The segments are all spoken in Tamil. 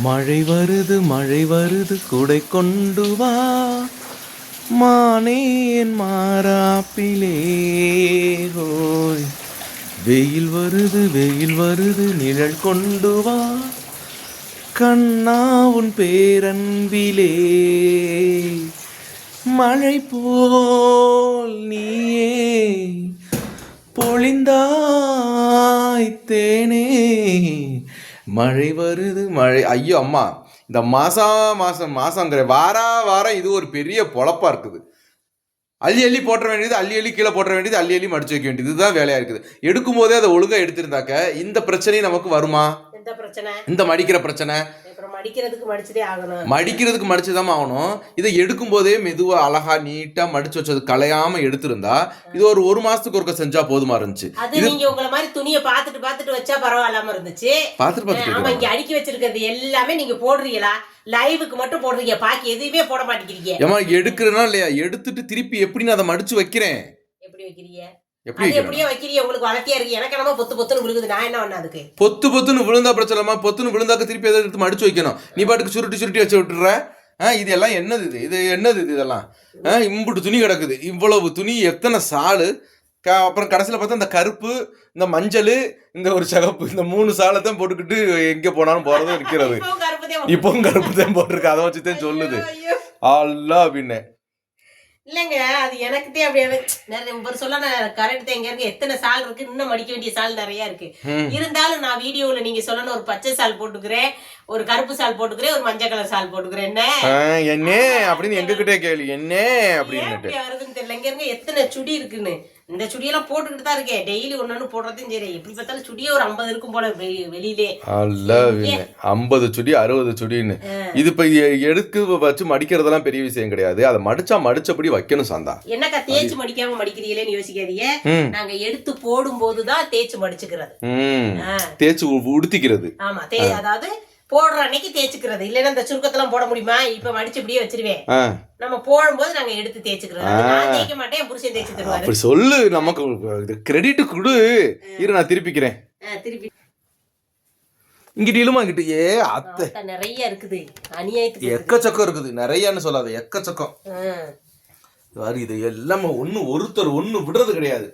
மழை வருது மழை வருது குடை கொண்டு வா. மானே என் மாறாப்பிலே ஹோய் வெயில் வருது வெயில் வருது நிழல் கொண்டு வா. கண்ணா உன் பேரன்பிலே. மழை போல் நீயே பொழிந்தாய் தேனே. மழை வருது மழை. ஐயோ அம்மா. இந்த மாசம் மாசம் மாசங்கிற வாரா வாரம் இது ஒரு பெரிய பொழப்பா இருக்குது. அள்ளி அள்ளி போட்டுற வேண்டியது அள்ளி அள்ளி கீழே போட்டுற வேண்டியது அள்ளி அள்ளி மடிச்சு வைக்க வேண்டியது. இதுதான் வேலையா இருக்குது. எடுக்கும் போதே அதை ஒழுங்கா எடுத்திருந்தாக்க இந்த பிரச்சனையும் நமக்கு வருமா? இந்த மடிக்கிற பிரச்சனை? மடிக்கிறதுக்கு மடிச்சதே ஆகணும். மடிக்கிறதுக்கு மடிச்சுதான் ஆகணும். இதை எடுக்கும் போதே மெதுவா அழகா நீட்டா மடிச்சு வச்சது கலையாம எடுத்திருந்தா இது ஒரு ஒரு மாசத்துக்கு ஒருக்க செஞ்சா போதுமா இருந்துச்சு. அது நீங்க உங்களை மாதிரி துணியை பார்த்துட்டு பார்த்துட்டு வச்சா பரவாயில்லாம இருந்துச்சு. பார்த்துட்டு பார்த்துட்டு இங்க அடுக்கி வச்சிருக்கிறது எல்லாமே நீங்க போடுறீங்களா? லைவுக்கு மட்டும் போடுறீங்க பாக்கி எதுவுமே போட மாட்டேங்கிறீங்க. ஏமா எடுக்கிறனா இல்லையா? எடுத்துட்டு திருப்பி எப்படி நான் அதை மடிச்சு வைக்கிறேன். எப்படி வைக்கிறீங்க? எப்படி எப்படியோ வைக்கிறீங்க உங்களுக்கு வளர்த்தியா இருக்கு. எனக்கு என்னமோ பொத்து பொத்துன்னு விழுகுது. நான் என்ன பண்ண அதுக்கு? பொத்து பொத்துன்னு விழுந்தா பிரச்சனைமா பொத்துன்னு விழுந்தாக்க திருப்பி எதை எடுத்து மடிச்சு வைக்கணும். நீ பாட்டுக்கு சுருட்டி சுருட்டி வச்சு விட்டுற ஆ இது எல்லாம் என்னது இது? இது என்னது இது இதெல்லாம்? ஆ இம்புட்டு துணி கிடக்குது. இவ்வளவு துணி எத்தனை சாலு? அப்புறம் கடைசியில் பார்த்தா இந்த கருப்பு இந்த மஞ்சள் இந்த ஒரு சிகப்பு இந்த மூணு சாலை தான் போட்டுக்கிட்டு எங்கே போனாலும் போகிறதும் நிற்கிறது இப்பவும் கருப்பு தான் போட்டிருக்கு. அதை வச்சு தான் சொல்லுது. அல்லா அப்படின்னு இல்லைங்க அது எனக்குதே அப்படியே நிறைய ஒரு சொல்ல கரெக்ட் தான். எங்க இருக்கு எத்தனை சால் இருக்கு? இன்னும் மடிக்க வேண்டிய சால் நிறைய இருக்கு. இருந்தாலும் நான் வீடியோல நீங்க சொல்லணும் ஒரு பச்சை சால் போட்டுக்கிறேன் ஒரு கருப்பு சால் போட்டுக்கிறேன் ஒரு மஞ்சள் கலர் சால் போட்டுக்கிறேன். என்ன? என்ன அப்படின்னு எங்ககிட்டே கேள்வி என்ன வருதுன்னு தெரியல. இங்க இருங்க எத்தனை சுடி இருக்குன்னு. இந்த சுடியெல்லாம் போட்டுக்கிட்டு தான் இருக்கேன் டெய்லி ஒன்னு போடுறதும் சரி. எப்படி பார்த்தாலும் சுடியே ஒரு ஐம்பது இருக்கும் போல வெளி- வெளியிலே. ஐம்பது சுடி அறுபது சுடின்னு. இது இப்ப எடுக்க வச்சு மடிக்கிறதெல்லாம் பெரிய விஷயம் கிடையாது. அதை மடிச்சா மடிச்சபடி வைக்கணும் சந்தா. என்னக்கா தேய்ச்சி மடிக்காம மடிக்கிறீங்களேன்னு யோசிக்காதீங்க. நாங்க எடுத்து போடும் போதுதான் தேய்ச்சி மடிச்சுக்கிறது. தேய்ச்சி உடுத்திக்கிறது. ஆமா அதாவது போடுற அன்னைக்கு தேய்ச்சிக்கிறது. இல்லைன்னா இந்த சுருக்கத்தெல்லாம் போட முடியுமா? இப்ப மடிச்சு இப்படியே வச்சிருவேன். நம்ம போடும்போது நாங்க எடுத்து நான் தேய்க்க மாட்டேன் புருஷன் தேய்ச்சி தருவாரு. அப்படி சொல்லு. நமக்கு கிரெடிட் கொடு. இரு நான் திருப்பிக்கிறேன். திருப்பி. இங்கிட்டு இழுமா இங்கிட்டு. ஏ அத்தை. நிறைய இருக்குது. அநியாயத்துக்கு. எக்கச்சக்கம் இருக்குது. நிறையன்னு சொல்லாத. எக்கச்சக்கம். ஆ, இது எல்லாமே ஒண்ணு ஒருத்தர் ஒண்ணு விடுறது கிடையாது.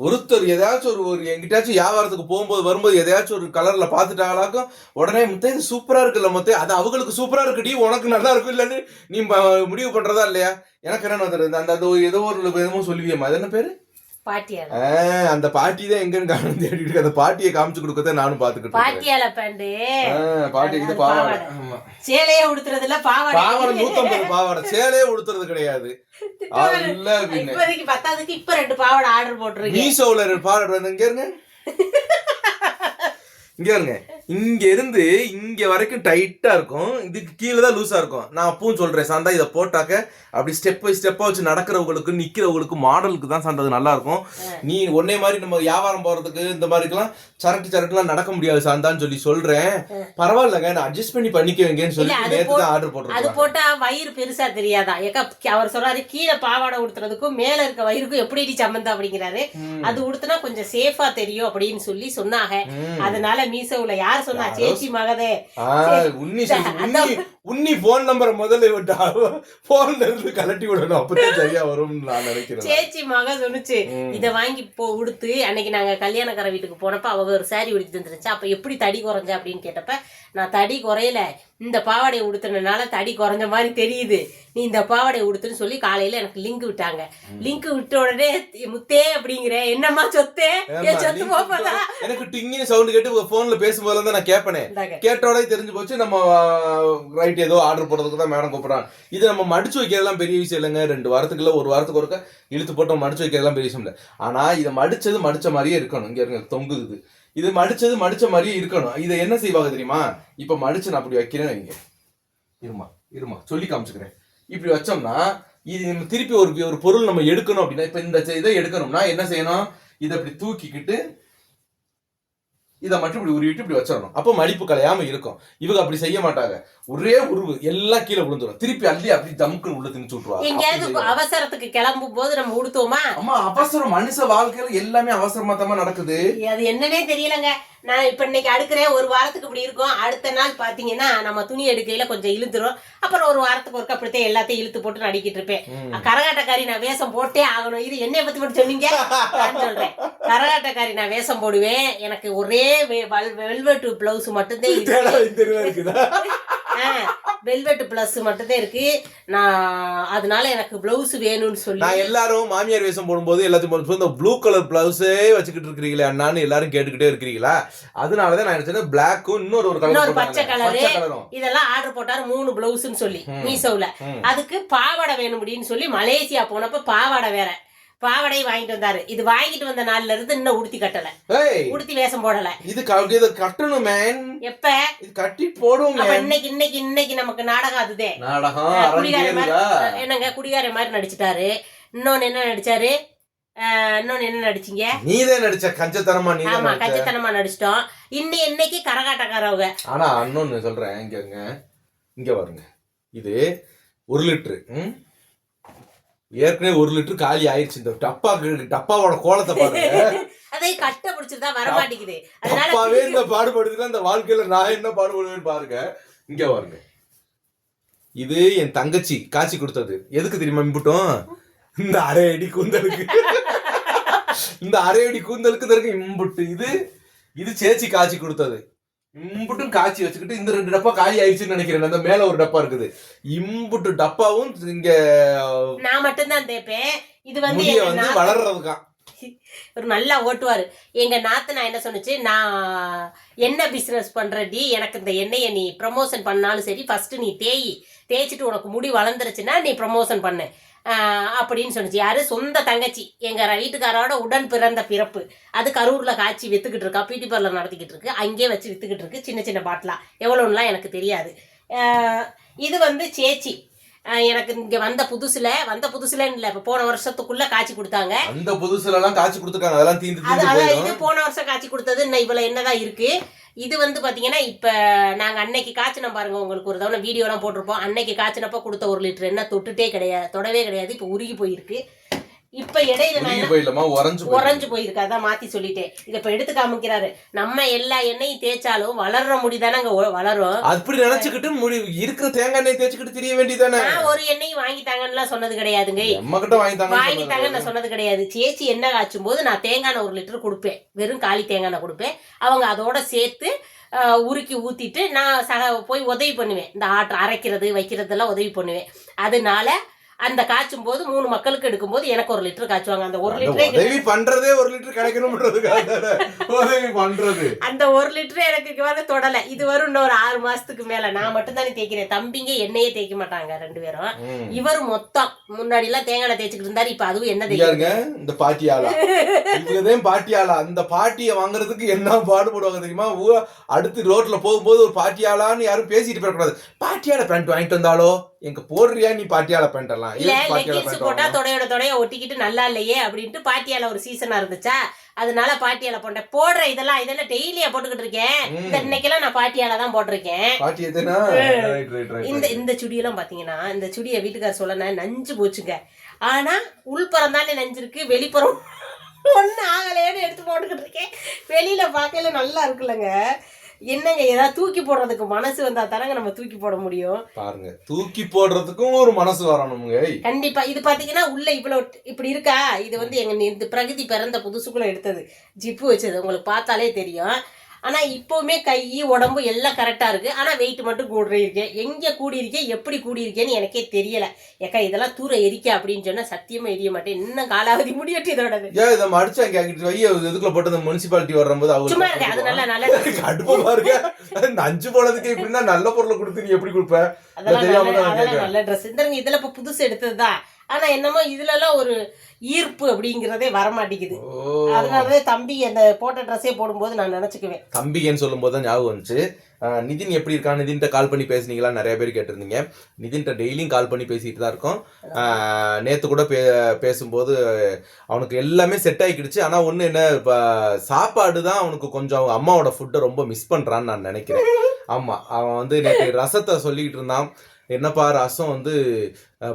ஒருத்தர் எதாச்சும் ஒரு ஒரு எங்கிட்டாச்சும் வியாபாரத்துக்கு போகும்போது வரும்போது எதையாச்சும் ஒரு கலர்ல பார்த்துட்டாங்களாக்கும் உடனே முத்தே இது சூப்பரா இருக்குல்ல முத்தே அது அவங்களுக்கு சூப்பரா இருக்குடி உனக்கு நல்லா இருக்கும் இல்லன்னு நீ முடிவு பண்றதா இல்லையா? எனக்கு என்ன அந்த அந்த ஏதோ ஒரு எதுவும் சொல்லுவியம்மா. அது என்ன பேரு? அந்த பாட்டி தான் எங்கன்னு காணும்? தேடிட்டு. அந்த பாட்டியை காமிச்சு கொடுக்கத்தான் நானும் பாத்துக்கிட்டு. பாட்டியால பேண்டு. ஆ, பாட்டிக்கு அது பாவாடை. ஆமா. சேலையே உடுத்துறது இல்ல பாவாடை. பாவாடை நூத்தம்பது பாவாடை. சேலையே உடுத்துறது கிடையாது. இப்போதைக்கு பத்தாவதுக்கு இப்ப ரெண்டு பாவாடை ஆர்டர் போட்டிருக்கேன் மீசோல ரெண்டு பாவாடை இங்க இருங்க. இங்க இருங்க. இங்க இருந்து இங்க வரைக்கும் டைட்டா இருக்கும். இதுக்கு கீழே தான் லூசா இருக்கும். நான் அப்பவும் சொல்றேன் சந்தா இதை போட்டாக்க அப்படி ஸ்டெப் பை ஸ்டெப்பா வச்சு நடக்கிறவங்களுக்கு நிக்கிறவங்களுக்கு மாடலுக்கு தான் சந்தா அது நல்லா இருக்கும். நீ ஒன்னே மாதிரி நம்ம வியாபாரம் போறதுக்கு இந்த மாதிரிக்கெல்லாம் சரட்டு சரட்டுலாம் நடக்க முடியாது சாந்தான்னு சொல்லி சொல்றேன். பரவாயில்லங்க நான் அட்ஜஸ்ட் பண்ணி பண்ணிக்குவேங்கன்னு சொல்லி அது போ- தான் ஆர்டர் அது போட்டிருக்கேன் போட்டா வயிறு பெருசா தெரியாதா? ஏக்கா அவர் சொல்றாரு கீழே பாவாடை உடுத்துறதுக்கும் மேல இருக்க வயிறுக்கும் எப்படி சம்மந்தம் அப்படிங்கிறாரு. அது உடுத்துனா கொஞ்சம் சேஃபா தெரியும் அப்படின்னு சொல்லி சொன்னாங்க. அதனால மீசோவுல யார் சொன்னா சேச்சி மகதே ஆ, உன்னி சொல்லு, உன்னி உன்னி போன் நம்பரை முதல்ல விட்டா போன்ல இருந்து கலட்டி விடணும். அப்பதான் சரியா வரும்னு நான் நினைக்கிறேன் சேச்சி மக சொன்னுச்சு இத வாங்கி போ உடுத்து அன்னைக்கு நாங்க கல்யாணக்கார வீட்டுக்கு போனப்ப அவங்க ஒரு saree உடுத்தி தந்துருச்சு அப்ப எப்படி தடி குறைஞ்ச அப்படின்னு கேட்டப்ப நான் தடி குறையல இந்த பாவாடையை உடுத்துனனால தடி குறைஞ்ச மாதிரி தெரியுது. நீ இந்த பாவாடையை உடுத்துன்னு சொல்லி காலையில எனக்கு லிங்க் விட்டாங்க. லிங்க் விட்ட உடனே முத்தே அப்படிங்கிற என்னம்மா சொத்தே? சொத்து போப்பதா எனக்கு டிங்கின்னு சவுண்ட் கேட்டு போன்ல பேசும்போது நான் கேட்பனே. கேட்டோட தெரிஞ்சு போச்சு நம்ம ரைட் ஏதோ ஆர்டர் போடுறதுக்கு தான் மேடம் கூப்பிட்றான் இது நம்ம மடிச்சு வைக்கிறதெல்லாம் பெரிய விஷயம் இல்லைங்க. ரெண்டு வாரத்துக்கு ஒரு வாரத்துக்கு ஒருக்க இழுத்து போட்டு மடிச்சு வைக்கிறதெல்லாம் பெரிய விஷயம் இல்லை. ஆனா இதை மடிச்சது மடிச்ச மாதிரியே இருக்கணும். இங்க இருங்க தொங்குது. இது. மடிச்சது மடிச்ச மாதிரியே இருக்கணும். இதை என்ன செய்வாங்க தெரியுமா? இப்ப மடிச்சு நான் அப்படி வைக்கிறேன்னு வைங்க. இருமா இருமா சொல்லி காமிச்சுக்கிறேன். இப்படி வச்சோம்னா இது நம்ம திருப்பி ஒரு ஒரு பொருள் நம்ம எடுக்கணும் அப்படின்னா இப்ப இந்த இதை எடுக்கணும்னா என்ன செய்யணும்? இதை அப்படி தூக்கிக்கிட்டு இதை மட்டும் இப்படி உருவிட்டு இப்படி வச்சிடணும். அப்போ மடிப்பு கலையாம இருக்கும். இவங்க அப்படி செய்ய மாட்டாங்க. ஒரே உருவு எல்லாம் கீழே விழுந்துரும். திருப்பி அள்ளி அப்படி ஜம்க்குன்னு உள்ள திணிச்சு விட்டுருவாங்க. எங்கேயாவது. அவசரத்துக்கு கிளம்பும் போது நம்ம உடுத்துவோமா? அம்மா அவசரம். மனுஷ வாழ்க்கையில எல்லாமே அவசரமா தான் நடக்குது அது என்னன்னே தெரியலங்க. நான் இப்ப இன்னைக்கு அடுக்கிறேன். ஒரு வாரத்துக்கு இப்படி இருக்கும். அடுத்த நாள் பாத்தீங்கன்னா நம்ம துணி எடுக்கையில கொஞ்சம் இழுத்துரும். அப்புறம் ஒரு வாரத்துக்கு ஒருக்க அப்படித்தான் எல்லாத்தையும் இழுத்து போட்டு நடிக்கிட்டு இருப்பேன். கரகாட்டக்காரி நான் வேஷம் போட்டே ஆகணும். இது என்னைய பத்தி மட்டும் சொன்னீங்க? சொல்றேன். கரகாட்டக்காரி நான் வேஷம் போடுவேன். எனக்கு ஒரே வெல்வெட் பிளவுஸ் மட்டும்தான் இருக்கு. இருக்குதா? வெல்வெட் பிளஸ் மட்டும்தான் இருக்கு. நான் அதனால எனக்கு பிளவுஸ் வேணும்னு சொல்லி. நான் எல்லாரும் மாமியார் வேஷம் போடும்போது எல்லாத்தையும் போடும்போது இந்த ப்ளூ கலர் பிளவுஸே வச்சுக்கிட்டு இருக்கிறீங்களே அண்ணான்னு எல்லாரும் கேட்டுக்கிட்டே இருக்கிறீங்களா? அதனாலதான் நான் நினைச்சேன் பிளாக்கும் இன்னொரு ஒரு கலர் பச்சை கலரும் இதெல்லாம் ஆர்டர் போட்டாரு மூணு பிளவுஸ்னு சொல்லி ம். மீசோல ம். அதுக்கு பாவாடை வேணும் அப்படின்னு சொல்லி மலேசியா போனப்ப பாவாடை வேற. பாவாடை வாங்கிட்டு வந்தாரு. இது வாங்கிட்டு வந்த நாள்ல இருந்து இன்னும் உடுத்தி கட்டல. உடுத்தி வேஷம் போடல. இது இது கட்டணும் மேன் எப்ப? இது கட்டி man. இன்னைக்கு இன்னைக்கு இன்னைக்கு நமக்கு நாடகம் அதுதே. நாடகம் குடிகார மாதிரி என்னங்க குடிகார மாதிரி நடிச்சிட்டாரு. இன்னொன்னு என்ன நடிச்சாரு? இன்னொன்னு என்ன நடிச்சீங்க? நீதான் நடிச்ச கஞ்சத்தனமா நீ ஆமா நடிச்ச. கச்சித்தனமா நடிச்சிட்டோம். இன்னி இன்னைக்கு கரகாட்டக்காரவங்க. ஆனா இன்னொன்னு சொல்றேன் இங்கங்க இங்க. பாருங்க. இது ஒரு லிட்டரு? ஏற்கனவே ஒரு லிட்டர் காலி ஆயிடுச்சு. இந்த டப்பா டப்பாவோட கோலத்தை பாருங்க. அதை கட்ட பிடிச்சிருந்தா வர மாட்டேங்குது டப்பாவே இந்த பாடுபடுதுன்னா இந்த வாழ்க்கையில நான் என்ன பாடுபடுவேன்னு பாருங்க. இங்க பாருங்க. இது என் தங்கச்சி காட்சி கொடுத்தது. எதுக்கு தெரியுமா இம்புட்டும் இந்த அரை அடி கூந்தலுக்கு. இந்த அரை அடி கூந்தலுக்கு தான் இருக்கு இம்புட்டு இது இது சேச்சி காய்ச்சி கொடுத்தது. இம்புட்டும் காய்ச்சி வச்சுக்கிட்டு இந்த ரெண்டு டப்பா காலி ஆயிடுச்சுன்னு நினைக்கிறேன். அந்த மேல ஒரு டப்பா இருக்குது. இம்புட்டு டப்பாவும் இங்க நான் மட்டும்தான் தேய்ப்பேன். இது வந்து வந்து வளர்றதுக்கான். ஒரு நல்லா ஓட்டுவாரு. எங்க நாத்து நான் என்ன சொன்னுச்சு? நான் என்ன பிசினஸ் பண்றடி? எனக்கு இந்த எண்ணெயை நீ ப்ரமோஷன் பண்ணாலும் சரி ஃபர்ஸ்ட் நீ தேய். தேய்ச்சிட்டு உனக்கு முடி வளர்ந்துருச்சுன்னா நீ ப்ரமோஷன் பண்ணு. அப்படின்னு சொன்னுச்சு யாரு? சொந்த தங்கச்சி. எங்க ர- வீட்டுக்காரோட உடன் பிறந்த பிறப்பு. அது கரூர்ல காய்ச்சி வித்துக்கிட்டு இருக்கா. பியூட்டி பார்லர் நடத்திக்கிட்டு இருக்கு. அங்கேயே வச்சு வித்துக்கிட்டு இருக்கு. சின்ன சின்ன பாட்டிலா எவ்வளோன்னுலாம் எனக்கு தெரியாது. ஆஹ் இது வந்து சேச்சி. ஆஹ் எனக்கு இங்க வந்த புதுசுல வந்த புதுசுலன்னு இல்ல. இப்ப போன வருஷத்துக்குள்ள காய்ச்சி கொடுத்தாங்க. அந்த புதுசுல எல்லாம் காய்ச்சி கொடுத்துருக்காங்க. அதெல்லாம் தீந்து அது இது போன வருஷம் காய்ச்சி கொடுத்தது. இன்னும் இவ்வளவு என்னதான் இருக்கு. இது வந்து பார்த்தீங்கன்னா இப்போ நாங்கள் அன்னைக்கு காய்ச்சினோம் பாருங்கள் உங்களுக்கு ஒரு தவணை வீடியோலாம் போட்டிருப்போம். அன்னைக்கு காய்ச்சினப்போ கொடுத்த ஒரு லிட்டர் என்ன தொட்டுட்டே கிடையாது தொடவே கிடையாது. இப்போ உருகி போயிருக்கு. இப்ப இடையில உறைஞ்சு. உறைஞ்சு போயிருக்கு. அதான் மாத்தி சொல்லிட்டேன். இத இப்ப எடுத்து காமிக்கிறாரு. நம்ம எல்லா எண்ணெயும் தேய்ச்சாலும் வளர்ற முடி தானங்க வளரும். அப்படி நினைச்சுக்கிட்டு முடி இருக்கிற தேங்காய் எண்ணெய் தேய்ச்சிக்கிட்டு தெரிய வேண்டியதானே நான் ஒரு எண்ணெயும் வாங்கித்தாங்கன்னு சொன்னது கிடையாதுங்க. நம்ம கிட்ட வாங்கி வாங்கி தாங்க தாங்க நான் சொன்னது கிடையாது. சேச்சி எண்ணெய் காய்ச்சும் போது நான் தேங்காய் எண்ணெய் ஒரு லிட்டர் கொடுப்பேன். வெறும் காலி தேங்காய் எண்ணெய் கொடுப்பேன். அவங்க அதோட சேர்த்து உருக்கி ஊத்திட்டு நான் சக போய் உதவி பண்ணுவேன். இந்த ஆட்டு அரைக்கிறது வைக்கிறதெல்லாம் உதவி பண்ணுவேன். அதனால அந்த காய்ச்சும் போது மூணு மக்களுக்கு எடுக்கும்போது எனக்கு ஒரு லிட்டர் காய்ச்சுவாங்க. அந்த ஒரு லிட்டரே உதவி பண்றதே ஒரு லிட்டர் உதவி பண்றது. அந்த ஒரு லிட்டர் எனக்கு வர தொடல. இது வரும் இன்னும் ஒரு ஆறு மாசத்துக்கு மேல. நான் மட்டும் தானே தேய்க்கிறேன். தம்பிங்க எண்ணெயே தேய்க்க மாட்டாங்க ரெண்டு பேரும். இவர் மொத்தம். முன்னாடி எல்லாம் தேங்காய் எண்ணெய் தேய்ச்சிக்கிட்டு இருந்தாரு. இப்ப அதுவும் என்ன இங்க தேய்க்க இருங்க இந்த பாட்டியாளா இவங்கதான் பாட்டியாளா அந்த பாட்டியை வாங்குறதுக்கு என்ன பாடுபடுவாங்க தெரியுமா? அடுத்து ரோட்ல போகும்போது ஒரு பாட்டியாளான்னு யாரும் பேசிட்டு போயிடக்கூடாது. பாட்டியால பேண்ட் வாங்கிட்டு வந்தாலோ? எங்க போடுறியா நீ பாட்டியால பேண்ட் எல்லாம்? இல்ல லெகின்ஸ் போட்டா? தொடையோட தொடைய ஒட்டிக்கிட்டு நல்லா இல்லையே அப்படின்ட்டு பாட்டியால ஒரு சீசனா இருந்துச்சா அதனால பாட்டியால போட்டேன் போடுற இதெல்லாம் இதெல்லாம் டெய்லியா போட்டுக்கிட்டு இருக்கேன். இந்த இன்னைக்கெல்லாம் நான் பாட்டியால தான் போட்டிருக்கேன். இந்த இந்த சுடியெல்லாம் பாத்தீங்கன்னா இந்த சுடியை வீட்டுக்கார சொல்ல நஞ்சு போச்சுங்க. ஆனா உள்புறம் தானே நஞ்சிருக்கு வெளிப்புறம் ஒண்ணு ஆகலையேன்னு எடுத்து போட்டுக்கிட்டு இருக்கேன். வெளியில பார்க்கல நல்லா இருக்குல்லங்க. என்னங்க ஏதாவது தூக்கி போடுறதுக்கு மனசு வந்தா தானங்க நம்ம தூக்கி போட முடியும்? பாருங்க தூக்கி போடுறதுக்கும் ஒரு மனசு வரணுங்க கண்டிப்பா. இது பாத்தீங்கன்னா உள்ள இவ்வளவு இப்படி இருக்கா? இது வந்து எங்க இந்த பிரகதி பிறந்த புதுசுக்குள்ள எடுத்தது. ஜிப்பு வச்சது. உங்களுக்கு பார்த்தாலே தெரியும். ஆனா இப்பவுமே கை உடம்பு எல்லாம் கரெக்டா இருக்கு. ஆனா வெயிட் மட்டும் கூடி இருக்கேன் எங்க கூடி இருக்கேன் எப்படி கூடி இருக்கேன்னு எனக்கே தெரியல. ஏக்கா இதெல்லாம் தூர எரிக்க அப்படின்னு சொன்னா சத்தியமா எரிய மாட்டேன். இன்னும் காலாவதி முடியட்டு இதோட ஏன் இதை மடிச்சு அங்க அங்கிட்டு வை இதுக்குள்ள போட்டு முனிசிபாலிட்டி வரும்போது சும்மா இருக்கேன் அது அவங்க நல்லா நல்ல கடுப்பு பாருங்க. இந்த அஞ்சு போனதுக்கு இப்படின்னா நல்ல பொருளை கொடுத்து நீ எப்படி கொடுப்ப? அதெல்லாம் நல்ல தான் ட்ரெஸ் இந்த இதுல இப்ப புதுசு எடுத்ததுதான். ஆனா என்னமோ இதுல எல்லாம் ஒரு ஈர்ப்பு அப்படிங்கிறதே வர மாட்டேங்குது ஓ. அதனாலதான் தம்பி அந்த போட்ட ட்ரெஸ்ஸே போடும்போது நான் நினைச்சுக்குவேன். தம்பிகன்னு சொல்லும்போது தான் ஞாபகம் வந்துச்சு. நிதின் எப்படி இருக்கான் நிதின்ட்ட கால் பண்ணி பேசுனீங்களா? நிறைய பேர் கேட்டிருந்தீங்க. நிதின்ட்ட டெய்லியும் கால் பண்ணி பேசிட்டு தான் இருக்கோம். நேத்து கூட பே பேசும்போது அவனுக்கு எல்லாமே செட் ஆகிக்கிடுச்சு ஆனா ஒண்ணு என்ன இப்போ சாப்பாடு தான் அவனுக்கு கொஞ்சம் அவங்க அம்மாவோட ஃபுட்டை ரொம்ப மிஸ் பண்றான்னு நான் நினைக்கிறேன். ஆமா அவன் வந்து நேற்று ரசத்தை சொல்லிக்கிட்டு இருந்தான். என்னப்பா ரசம் வந்து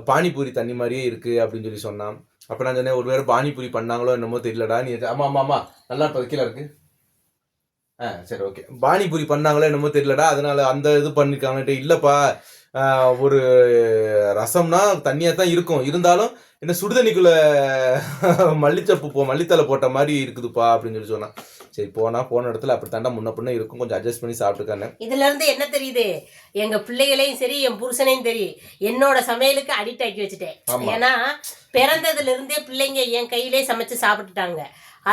பானிபூரி தண்ணி மாதிரியே இருக்குது அப்படின்னு சொல்லி சொன்னான். அப்போ நான் சொன்னேன் ஒருவேளை பானிபூரி பண்ணாங்களோ என்னமோ தெரியலடா நீ ஆமாம் ஆமாம் ஆமாம் நல்லா இருப்பது கீழே இருக்கு. ஆ சரி ஓகே. பானிபூரி பண்ணாங்களோ என்னமோ தெரியலடா அதனால அந்த இது பண்ணிருக்காங்கன்ட்டு இல்லைப்பா ஒரு ரசம்னா தண்ணியா தான் இருக்கும். இருந்தாலும் என்ன சுடுதண்ணிக்குள்ள மல்லிச்சப்பு போ மல்லித்தலை போட்ட மாதிரி இருக்குதுப்பா அப்படின்னு சொல்லி சொன்னான். சரி போனா போன இடத்துல அப்படி தாண்டா முன்ன பின்ன இருக்கும். கொஞ்சம் அட்ஜஸ்ட் பண்ணி சாப்பிட்டுக்கானே இதுல இருந்து என்ன தெரியுது? எங்க பிள்ளைகளையும் சரி என் புருஷனையும் சரி என்னோட சமையலுக்கு அடிக்ட் ஆக்கி வச்சுட்டேன். ஏன்னா பிறந்ததுல இருந்தே பிள்ளைங்க என் கையிலே சமைச்சு சாப்பிட்டுட்டாங்க.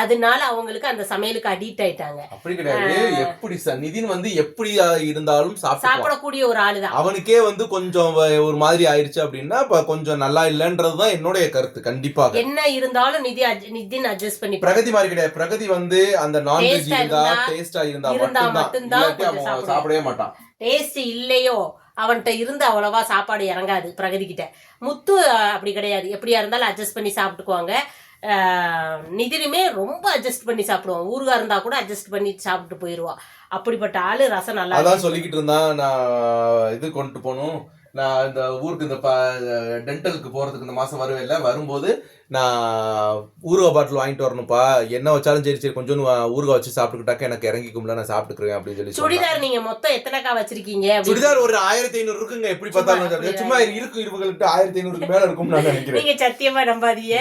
அதனால அவங்களுக்கு அந்த சமையலுக்கு அடிக்ட் ஆயிட்டாங்க. அப்படி கிடையாது. எப்படி சார்? நிதின் வந்து எப்படி இருந்தாலும் சாப்பிடக்கூடிய ஒரு ஆளுதான். அவனுக்கே வந்து கொஞ்சம் ஒரு மாதிரி ஆயிடுச்சு அப்படின்னா இப்ப கொஞ்சம் நல்லா இல்லைன்றதுதான் என்னுடைய கருத்து கண்டிப்பாக. என்ன இருந்தாலும் நிதி நிதின் அட்ஜஸ்ட் பண்ணி பிரகதி மாதிரி கிடையாது. பிரகதி வந்து அந்த நான்வெஜ் இருந்தா டேஸ்டா இருந்தா மட்டும்தான். சாப்பிடவே மாட்டான். டேஸ்ட் இல்லையோ அவன்கிட்ட இருந்து அவ்வளவா சாப்பாடு இறங்காது பிரகதி கிட்ட. முத்து அப்படி கிடையாது. எப்படியா இருந்தாலும் அட்ஜஸ்ட் பண்ணி சாப்பிட்டுக்குவாங்க. நிதினுமே ரொம்ப அட்ஜஸ்ட் பண்ணி சாப்பிடுவான். ஊருகா இருந்தா கூட அட்ஜஸ்ட் பண்ணி சாப்பிட்டு போயிடுவான் அப்படிப்பட்ட ஆளு ரசம் நல்லா அதான் சொல்லிக்கிட்டு இருந்தான் நான் இது கொண்டு போகணும். நான் இந்த ஊருக்கு இந்த டென்டலுக்கு போறதுக்கு இந்த மாசம் வருவேன்ல. வரும்போது நான் ஊறுகாய் பாட்டில் வாங்கிட்டு வரணும்ப்பா என்ன வச்சாலும் சரி சரி கொஞ்சம் ஊறுகாய் வச்சு சாப்பிட்டுக்கிட்டாக்க எனக்கு இறங்கிக்கும்ல நான் சாப்பிட்டுக்கிறேன் அப்படின்னு சொல்லி. சுடிதார் நீங்க மொத்தம் எத்தனைக்கா வச்சிருக்கீங்க சுடிதார் ஒரு ஆயிரத்தி ஐநூறு இருக்குங்க எப்படி பார்த்தாலும் சும்மா இருக்கு இவங்கள்ட்ட ஆயிரத்தி ஐநூறுக்கு மேல இருக்கும்னு நான் நினைக்கிறேன் நீங்க சத்தியமா நம்பாதீங்க.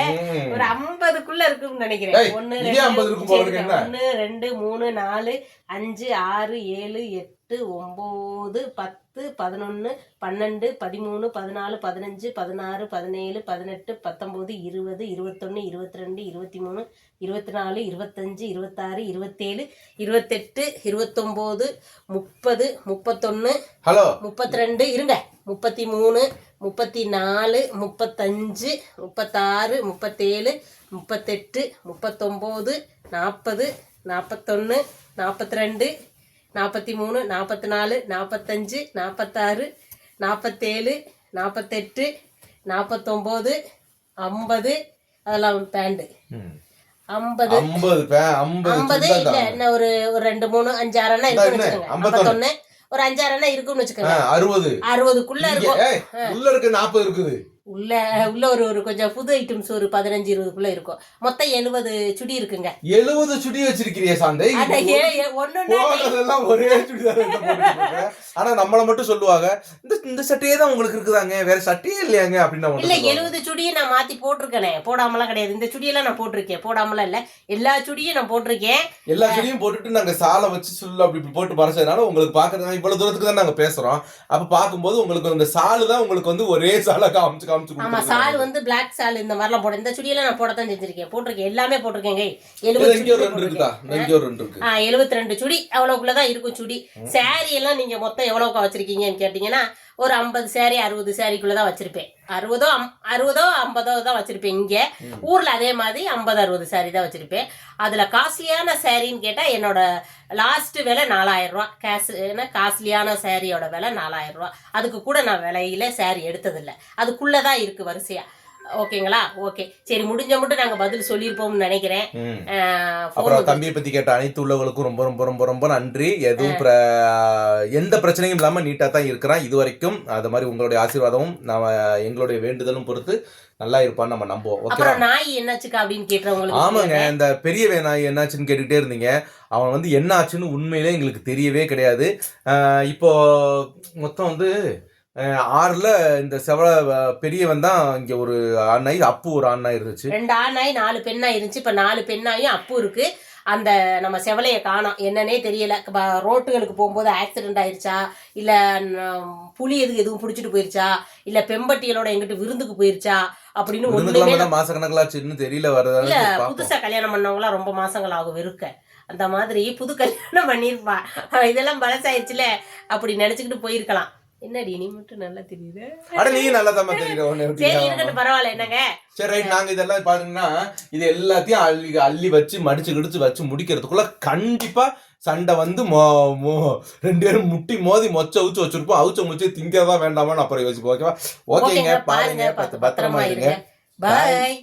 ஒரு ஐம்பதுக்குள்ள இருக்கும்னு நினைக்கிறேன் ஒன்னு 50 இருக்கும்? ஒன்னு ரெண்டு மூணு நாலு அஞ்சு ஆறு ஏழு எட்டு ஒன்பது பத்து பதினொன்னு பன்னெண்டு பதிமூணு பதினாலு பதினஞ்சு பதினாறு பதினேழு பதினெட்டு பத்தொன்பது இருபது இருபத்தொன்னு இருபத்தி ரெண்டு இருபத்தி மூணு இருபத்தி நாலு இருபத்தஞ்சு இருபத்தாறு இருபத்தேழு இருபத்தெட்டு இருபத்தொம்போது முப்பது முப்பத்தொன்னு ஹலோ. முப்பத்தி ரெண்டு இருங்க. முப்பத்தி மூணு முப்பத்தி நாலு முப்பத்தஞ்சு முப்பத்தாறு முப்பத்தேழு முப்பத்தெட்டு முப்பத்தொம்போது நாற்பது நாற்பத்தொன்று நாற்பத்தி ரெண்டு நாற்பத்தி மூணு நாற்பத்தி நாலு நாற்பத்தஞ்சு நாற்பத்தாறு நாற்பத்தேழு நாற்பத்தெட்டு நாற்பத்தொம்போது ஐம்பது அதெல்லாம் பேண்டு ஐம்பது. ஐம்பது இல்ல. என்ன ஒரு ஒரு ரெண்டு மூணு அஞ்சு ஆறு அண்ணா இருக்குன்னு? வச்சுக்கோங்க. ஐம்பத்தொன்னு. ஒரு அஞ்சு ஆறு அண்ணா இருக்குன்னு வச்சுக்கோங்க. அறுபது. அறுபதுக்குள்ள இருக்கும். உள்ள இருக்கு நாற்பது இருக்குது. உள்ள உள்ள ஒரு ஒரு கொஞ்சம் புது ஐட்டம்ஸ் ஒரு பதினஞ்சு இருபதுக்குள்ள இருக்கும். மொத்தம் எழுபது சுடி இருக்குங்க. எழுபது சுடி வச்சிருக்கிறிய சாந்தை. ஒரே. ஆனா நம்மள மட்டும் சொல்லுவாங்க இந்த இந்த சட்டையே தான் உங்களுக்கு இருக்குதாங்க வேற சட்டையே இல்லையாங்க அப்படின்னு இல்ல. எழுபது சுடியை நான் மாத்தி போட்டிருக்கேனே. போடாமலாம் கிடையாது. இந்த சுடியெல்லாம் நான் போட்டிருக்கேன். போடாமலாம் இல்ல. எல்லா சுடியும் நான் போட்டிருக்கேன். எல்லா சுடியும் போட்டுட்டு நாங்க சாலை வச்சு சொல்லு அப்படி போட்டு மறைச்சதுனால உங்களுக்கு பாக்குறது இவ்வளவு தூரத்துக்கு தான் நாங்க பேசுறோம். அப்ப பாக்கும்போது உங்களுக்கு அந்த சாலு தான் உங்களுக்கு வந்து ஒரே சாலா காமிச்சு காமிச்சு ஆமா. சால் வந்து பிளாக் சால் இந்த மாதிரிலாம் போட இந்த சுடியெல்லாம் நான் போடத்தான் செஞ்சிருக்கேன். போட்டிருக்கேன். எல்லாமே போட்டிருக்கேங்க எழுபத்தி ரெண்டு சுடி. அவ்வளோக்குள்ளதான் இருக்கும் சுடி. saree எல்லாம் நீங்க மொத்தம் எவ்வளோக்கா வச்சிருக்கீங்கன்னு கேட்டீங்கன்னா ஒரு ஐம்பது saree அறுபது சாரிக்குள்ளதான் வச்சிருப்பேன். அறுபதோ அம்- அறுபதோ ஐம்பதோ தான் வச்சிருப்பேன் இங்க. ஊர்ல அதே மாதிரி ஐம்பது அறுபது saree தான் வச்சிருப்பேன். அதுல காஸ்ட்லியான சாரின்னு கேட்டா என்னோட லாஸ்ட் விலை நாலாயிரம் ரூபா. கேஸ் காஸ்ட்லியான சாரியோட விலை நாலாயிரம் ரூபா. அதுக்கு கூட நான் விலையில saree எடுத்ததில்ல. அதுக்குள்ளதான் இருக்கு வரிசையா. ஓகேங்களா? ஓகே. சரி முடிஞ்ச மட்டும் நாங்க பதில் சொல்லியிருப்போம்னு நினைக்கிறேன். அப்புறம் தம்பியை பத்தி கேட்ட அனைத்து உள்ளவங்களுக்கும் ரொம்ப ரொம்ப ரொம்ப ரொம்ப நன்றி. எதுவும் எந்த பிரச்சனையும் இல்லாம நீட்டா தான் இருக்கிறான். இது வரைக்கும் அது மாதிரி உங்களுடைய ஆசீர்வாதமும் நாம எங்களுடைய வேண்டுதலும் பொறுத்து நல்லா இருப்பான்னு நம்ம நம்புவோம். ஓகே நாய் என்னாச்சுக்கா அப்படின்னு கேட்டவங்களுக்கு ஆமாங்க. இந்த பெரிய வேணாய் என்னாச்சுன்னு கேட்டுக்கிட்டே இருந்தீங்க. அவன் வந்து என்ன ஆச்சுன்னு உண்மையிலே எங்களுக்கு தெரியவே கிடையாது. இப்போ மொத்தம் வந்து ஆறுல இந்த செவல பெரியவன் தான் இங்க ஒரு ஆணாய் அப்பு ஒரு ஆணாய் இருந்துச்சு. ரெண்டு ஆணாய் நாலு பெண்ணா இருந்துச்சு. இப்ப நாலு பெண்ணாயும் அப்பு இருக்கு. அந்த நம்ம செவலைய காணோம். என்னன்னே தெரியல. ரோட்டுகளுக்கு போகும்போது ஆக்சிடென்ட் ஆயிருச்சா? இல்ல புலி எதுக்கு எதுவும் புடிச்சிட்டு போயிருச்சா? இல்ல பெம்பட்டியலோட எங்கிட்டு விருந்துக்கு போயிருச்சா? அப்படின்னு ஒண்ணுமே விருந்துக்கெல்லாம் தான் மாச கணக்கலாச்சுன்னு தெரியல இல்ல வரதான் புதுசா கல்யாணம் பண்ணவங்களாம் ரொம்ப மாசங்கள் ஆகும் வெறுக்க. அந்த மாதிரி புது கல்யாணம் பண்ணிருப்பா இதெல்லாம் பழசாயிருச்சுல. அப்படி நினைச்சுக்கிட்டு போயிருக்கலாம். என்னடி நீ மட்டும் நல்லா தெரியுது அட நீ நல்லா தான் தெரியுற உன்னை சரி விட்டு இருக்கட்டும் பரவாயில்ல என்னங்க? சரி ரைட் நாங்க இதெல்லாம் பாத்தீங்கன்னா இது எல்லாத்தையும் அள்ளி அள்ளி வச்சு மடிச்சு கிடிச்சு வச்சு முடிக்கிறதுக்குள்ள கண்டிப்பா சண்டை வந்து மோ- மோ- ரெண்டு பேரும் முட்டி மோதி மொச்ச அவுச்சு வச்சிருப்போம். அவுச்ச முடிச்சு திங்கதான் வேண்டாமான்னு அப்புறம் யோசிப்போம் ஓகேவா ஓகேங்க பாருங்க பத்து பத்திரமா இருங்க. பாய்